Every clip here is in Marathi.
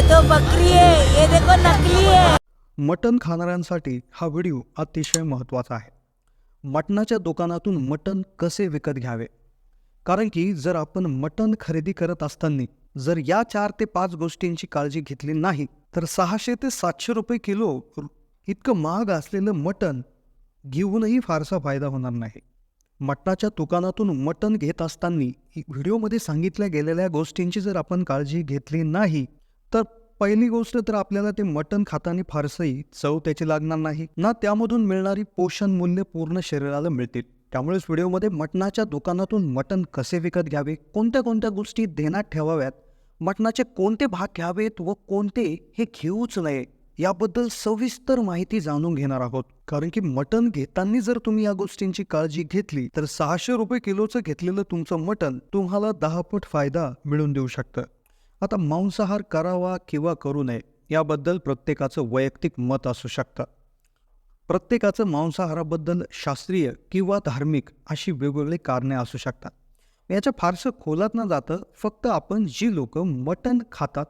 ये तो बकरी है ये देखो नकली है मटण खाणाऱ्यांसाठी हा व्हिडिओ अतिशय महत्त्वाचा आहे. मटणाच्या दुकानातून मटण कसे विकत घ्यावे? कारण की जर आपण मटण खरेदी करत असताना जर या चार ते पाच गोष्टींची काळजी घेतली नाही तर सहाशे ते सातशे रुपये किलो इतकं महाग असलेलं मटण घेऊनही फारसा फायदा होणार नाही. मटणाच्या दुकानातून मटण घेत असताना व्हिडिओमध्ये सांगितल्या गेलेल्या गोष्टींची जर आपण काळजी घेतली नाही तर पहिली गोष्ट तर आपल्याला ते मटण खाताना फारसंही चव त्याची लागणार नाही. ना त्यामधून मिळणारी पोषण मूल्य पूर्ण शरीराला मिळतील. त्यामुळेच व्हिडिओमध्ये मटणाच्या दुकानातून मटण कसे विकत घ्यावे कोणत्या कोणत्या गोष्टी देण्यात ठेवाव्यात मटणाचे कोणते भाग घ्यावेत व कोणते हे घेऊच नये याबद्दल सविस्तर माहिती जाणून घेणार आहोत. कारण की मटण घेताना जर तुम्ही या गोष्टींची काळजी घेतली तर सहाशे रुपये किलोचं घेतलेलं तुमचं मटण तुम्हाला दहा पट फायदा मिळून देऊ शकतं. आता मांसाहार करावा किंवा करू नये याबद्दल प्रत्येकाचं वैयक्तिक मत असू शकतं. प्रत्येकाचं मांसाहाराबद्दल शास्त्रीय किंवा धार्मिक अशी वेगवेगळी कारणे असू शकतात. याच्या फारसं खोलात न जातं फक्त आपण जी लोक मटण खातात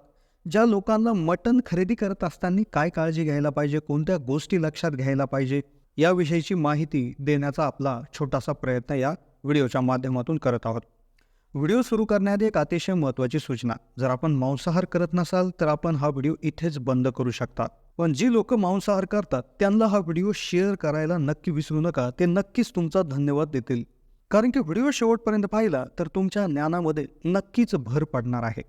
ज्या लोकांना मटण खरेदी करत असताना काय काळजी घ्यायला पाहिजे कोणत्या गोष्टी लक्षात घ्यायला पाहिजे याविषयीची माहिती देण्याचा आपला छोटासा प्रयत्न या व्हिडिओच्या माध्यमातून करत आहोत. व्हिडिओ सुरू करण्याआधी एक अतिशय महत्त्वाची सूचना. जर आपण मांसाहार करत नसाल तर आपण हा व्हिडिओ इथेच बंद करू शकता पण जी लोक मांसाहार करतात त्यांना हा व्हिडिओ शेअर करायला नक्की विसरू नका. ते नक्कीच तुमचा धन्यवाद देतील. कारण की व्हिडिओ शेवटपर्यंत पाहिला तर तुमच्या ज्ञानामध्ये नक्कीच भर पडणार आहे.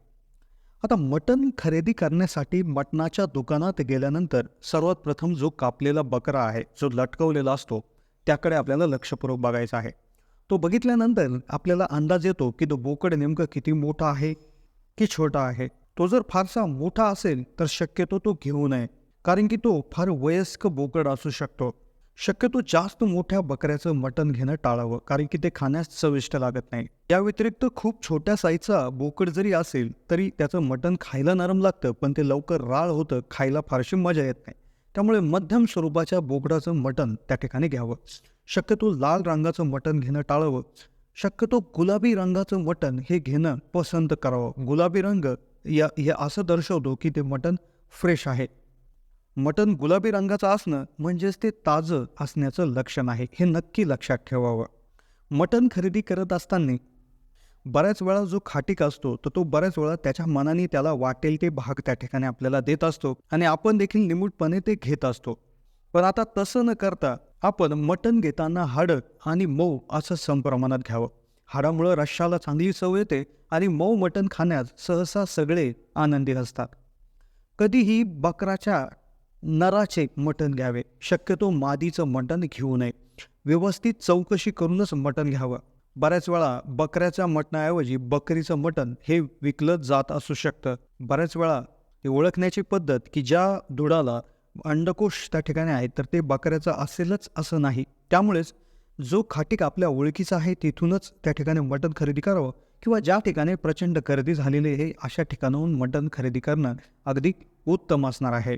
आता मटण खरेदी करण्यासाठी मटणाच्या दुकानात गेल्यानंतर सर्वात प्रथम जो कापलेला बकरा आहे जो लटकवलेला असतो त्याकडे आपल्याला लक्षपूर्वक बघायचा आहे. तो बघितल्यानंतर आपल्याला अंदाज येतो की तो बोकड नेमकं किती मोठा आहे की छोटा आहे. तो जर फारसा मोठा असेल तर शक्यतो तो घेऊ नये कारण की तो फार वयस्क बोकड असू शकतो. शक्यतो जास्त मोठ्या बकऱ्याचं मटण घेणं टाळावं कारण की ते खाण्यास चविष्ट लागत नाही. या व्यतिरिक्त खूप छोट्या साईजचा बोकड जरी असेल तरी त्याचं मटण खायला नरम लागतं पण ते लवकर राळ होतं खायला फारशी मजा येत नाही. त्यामुळे मध्यम स्वरूपाच्या बोकडाचं मटण त्या ठिकाणी घ्यावं. शक्यतो लाल रंगाचं मटण घेणं टाळावं. शक्यतो गुलाबी रंगाचं मटण हे घेणं पसंत करावं. गुलाबी रंग या हे असं दर्शवतो की ते मटण फ्रेश आहे. मटण गुलाबी रंगाचं असणं म्हणजेच ते ताजं असण्याचं लक्षण आहे. हे नक्की लक्षात ठेवावं. मटण खरेदी करत असताना बऱ्याच वेळा जो खाटीक असतो तर तो बऱ्याच वेळा त्याच्या मनाने त्याला वाटेल ते भाग त्या ठिकाणी आपल्याला देत असतो. आणि आपण देखील निमूटपणे ते घेत असतो. पण आता तसं न करता आपण मटण घेताना हाडं आणि मऊ असं समप्रमाणात घ्यावं. हाडामुळं रश्शाला चांगली चव येते आणि मऊ मटण खाण्यास सहसा सगळे आनंदी असतात. कधीही बकराच्या नराचे मटण घ्यावे. शक्यतो मादीचं मटण घेऊ नये. व्यवस्थित चौकशी करूनच मटण घ्यावं. बऱ्याच वेळा बकऱ्याच्या मटणाऐवजी बकरीचं मटण हे विकलं जात असू शकतं. बऱ्याच वेळा ओळखण्याची पद्धत की ज्या दुडाला अंडकोश त्या ठिकाणी आहे तर ते बकऱ्याचं असेलच असं नाही. त्यामुळेच जो खाटीक आपल्या ओळखीचा आहे तिथूनच त्या ठिकाणी मटण खरेदी करावं किंवा ज्या ठिकाणी प्रचंड गर्दी झालेली आहे अशा ठिकाणाहून मटण खरेदी करणं अगदी उत्तम असणार आहे.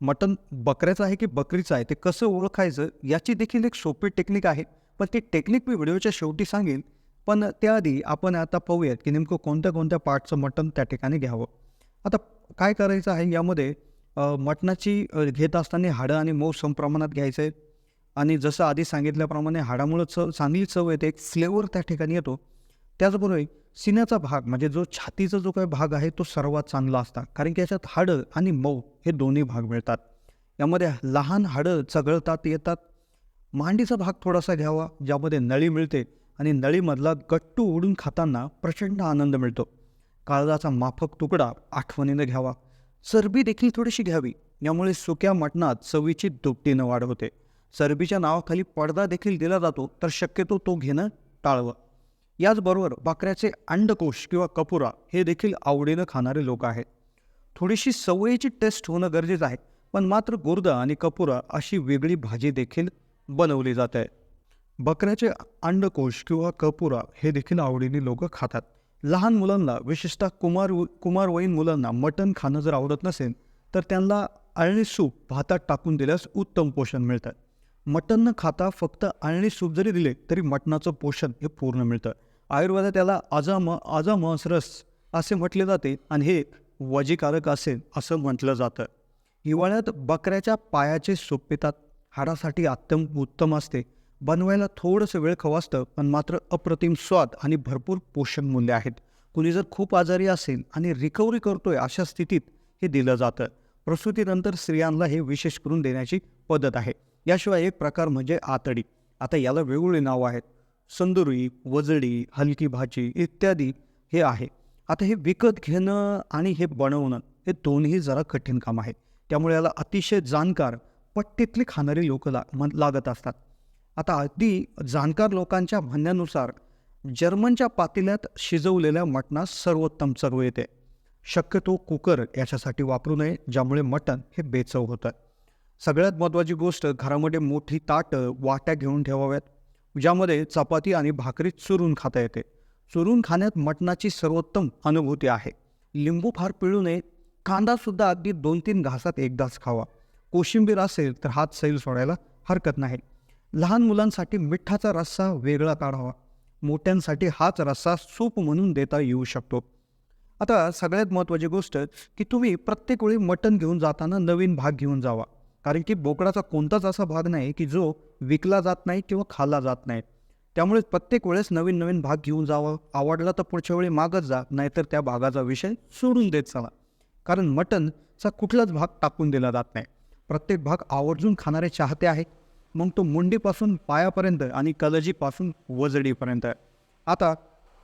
मटण बकऱ्याचं आहे की बकरीचं आहे ते कसं ओळखायचं याची देखील एक सोपी टेक्निक आहे. पण ती टेक्निक मी व्हिडिओच्या शेवटी सांगेन. पण त्याआधी आपण आता पाहूयात की नेमकं कोणत्या कोणत्या पार्टचं मटण त्या ठिकाणी घ्यावं. आता काय करायचं आहे यामध्ये मटणाची घेत असताना हाडं आणि मऊ समप्रमाणात घ्यायचं. आहे आणि जसं आधी सांगितल्याप्रमाणे हाडामुळं चव चांगली चव येते एक फ्लेवर त्या ठिकाणी येतो. त्याचबरोबर सिन्याचा भाग म्हणजे जो छातीचा जो काही भाग आहे तो सर्वात चांगला असता. कारण की याच्यात हाडं आणि मऊ हे दोन्ही भाग मिळतात. यामध्ये लहान हाडं चघळतात येतात. मांडीचा भाग थोडासा घ्यावा ज्यामध्ये नळी मिळते. आणि नळीमधला गट्टू ओढून खाताना प्रचंड आनंद मिळतो. काळजाचा माफक तुकडा आठवणीनं घ्यावा. चरबी देखील थोडीशी घ्यावी. यामुळे सुक्या मटणात चवीची दुपटीनं वाढ होते. चरबीच्या नावाखाली पडदा देखील दिला जातो तर शक्यतो तो घेणं टाळवं. याचबरोबर बकऱ्याचे अंडकोश किंवा कपुरा हे देखील आवडीनं खाणारे लोक आहेत. थोडीशी सवयीची टेस्ट होणं गरजेचं आहे पण मात्र गुर्दा आणि कपुरा अशी वेगळी भाजी देखील बनवली जाते. बकऱ्याचे अंडकोश किंवा कपुरा हे देखील आवडीने लोक खातात. लहान मुलांना विशेषतः कुमार कुमारवयीन मुलांना मटण खाणं जर आवडत नसेल तर त्यांना अळणी सूप भातात टाकून दिल्यास उत्तम पोषण मिळतं. मटण न खाता फक्त अळणी सूप जरी दिले तरी मटणाचं पोषण हे पूर्ण मिळतं. आयुर्वेदात त्याला अजाम अजामस रस असे म्हटले जाते आणि हे वजीकारक असेल असं म्हटलं जातं. हिवाळ्यात बकऱ्याच्या पायाचे सूप पितात. हाडासाठी अत्यंत उत्तम असते. बनवायला थोडंसं वेळ खवासतं पण मात्र अप्रतिम स्वाद आणि भरपूर पोषण मूल्य आहेत. कुणी जर खूप आजारी असेल आणि रिकव्हरी करतोय अशा स्थितीत हे दिलं जातं. प्रसूतीनंतर स्त्रियांना हे विशेष करून देण्याची पद्धत आहे. याशिवाय एक प्रकार म्हणजे आतडी. आता याला वेगवेगळी नावं आहेत. संदुरी वजडी हलकी भाजी इत्यादी हे आहे. आता हे विकत घेणं आणि हे बनवणं हे दोन्ही जरा कठीण काम आहे. त्यामुळे याला अतिशय जाणकार पट्टीतली खाणारी लोक ला लागत असतात. आता अगदी जाणकार लोकांच्या म्हणण्यानुसार जर्मनच्या पातेल्यात शिजवलेल्या मटणास सर्वोत्तम चव येते. शक्यतो कुकर याच्यासाठी वापरू नये ज्यामुळे मटण हे बेचव होतं. सगळ्यात महत्त्वाची गोष्ट घरामध्ये मोठी ताटं वाट्या घेऊन ठेवाव्यात ज्यामध्ये चपाती आणि भाकरी चुरून खाता येते. चुरून खाण्यात मटणाची सर्वोत्तम अनुभूती आहे. लिंबू फार पिळू नये कांदासुद्धा अगदी दोन तीन घासात एकदाच खावा. कोशिंबीर असेल तर हात सैल सोडायला हरकत नाही. लहान मुलांसाठी मिठाचा रस्सा वेगळा काढावा. मोठ्यांसाठी हाच रस्सा सूप म्हणून देता येऊ शकतो. आता सगळ्यात महत्त्वाची गोष्ट की तुम्ही प्रत्येक वेळी मटण घेऊन जाताना नवीन भाग घेऊन जावा. कारण की बोकडाचा कोणताच असा भाग नाही की जो विकला जात नाही किंवा खाल्ला जात नाही. त्यामुळे प्रत्येक वेळेस नवीन नवीन भाग घेऊन जावा आवडला तर पुढच्या वेळी मागत जा नाहीतर त्या भागाचा विषय सोडून देत चला. कारण मटनचा कुठलाच भाग टाकून दिला जात नाही. प्रत्येक भाग आवर्जून खाणारे चाहते आहेत. मग तो मुंडीपासून पायापर्यंत आणि कलजीपासून वजडीपर्यंत. आता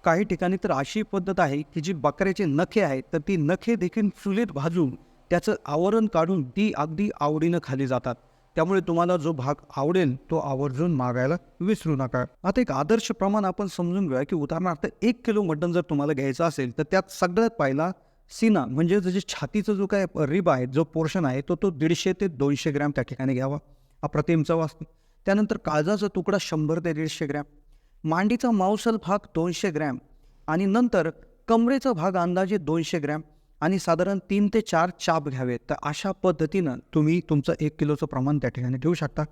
काही ठिकाणी तर अशी पद्धत आहे की जी बकऱ्याचे नखे आहेत तर ती नखे देखील चुलीत भाजून त्याचं आवरण काढून ती अगदी आवडीनं खाली जातात. त्यामुळे तुम्हाला जो भाग आवडेल तो आवर्जून मागायला विसरू नका. आता एक आदर्श प्रमाण आपण समजून घेऊया की उदाहरणार्थ एक किलो मटण जर तुम्हाला घ्यायचं असेल तर त्यात सगळ्यात पहिला सीना म्हणजे जे छातीचा जो काय रिब आहे जो पोर्शन आहे तो तो दीडशे ते दोनशे ग्रॅम त्या ठिकाणी घ्यावा. अप्रतिम चव असते. त्यानंतर काळजाचा तुकडा शंभर ते दीडशे ग्रॅम मांडीचा मांसल भाग दोनशे ग्रॅम आणि नंतर कमरेचा भाग अंदाजे दोनशे ग्रॅम आणि साधारण तीन ते चार चाप घ्यावेत तर अशा पद्धतीनं तुम्ही तुमचं एक किलोचं प्रमाण त्या ठिकाणी ठेवू शकता.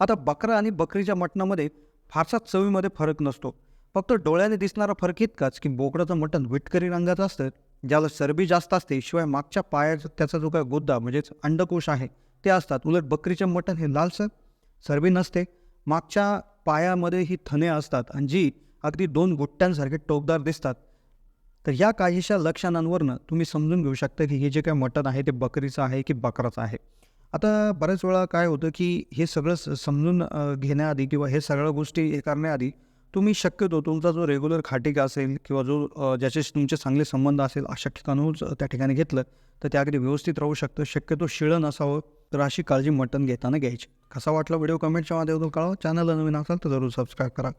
आता बकरा आणि बकरीच्या मटणामध्ये फारसा चवीमध्ये फरक नसतो. फक्त डोळ्याने दिसणारा फरक इतकाच की बोकडाचं मटण विटकरी रंगाचं असतं ज्याला चरबी जास्त असते शिवाय मागच्या पायाचा त्याचा जो काय गुद्दा म्हणजेच अंडकोश आहे ते असतात. उलट बकरीचे मटण हे लालसर चरबी नसते. मागच्या पायामध्ये ही थने असतात आणि जी अगदी दोन गुट्ट्यांसारखे टोकदार दिसतात. तर या काहीशा लक्षणांवरनं तुम्ही समजून घेऊ शकता की हे जे काय मटण आहे ते बकरीचं आहे की बकराचं आहे. आता बऱ्याच वेळा काय होतं की हे सगळं स- समजून घेण्याआधी किंवा हे सगळ्या गोष्टी हे करण्याआधी तुम्ही शक्यतो तुमचा जो रेग्युलर खाटिका असेल किंवा जो ज्याचे ज्याच्याशी तुमचे चांगले संबंध असेल अशा ठिकाणूच त्या ठिकाणी घेतलं तर ते अगदी व्यवस्थित राहू शकतं. शक्यतो शिळं नसावं तर अशी काळजी मटण घेताना घ्यायची. कसा वाटला व्हिडिओ कमेंटच्या माध्यमातून कळवा. चॅनलला नवीन असाल तर जरूर सबस्क्राईब करा.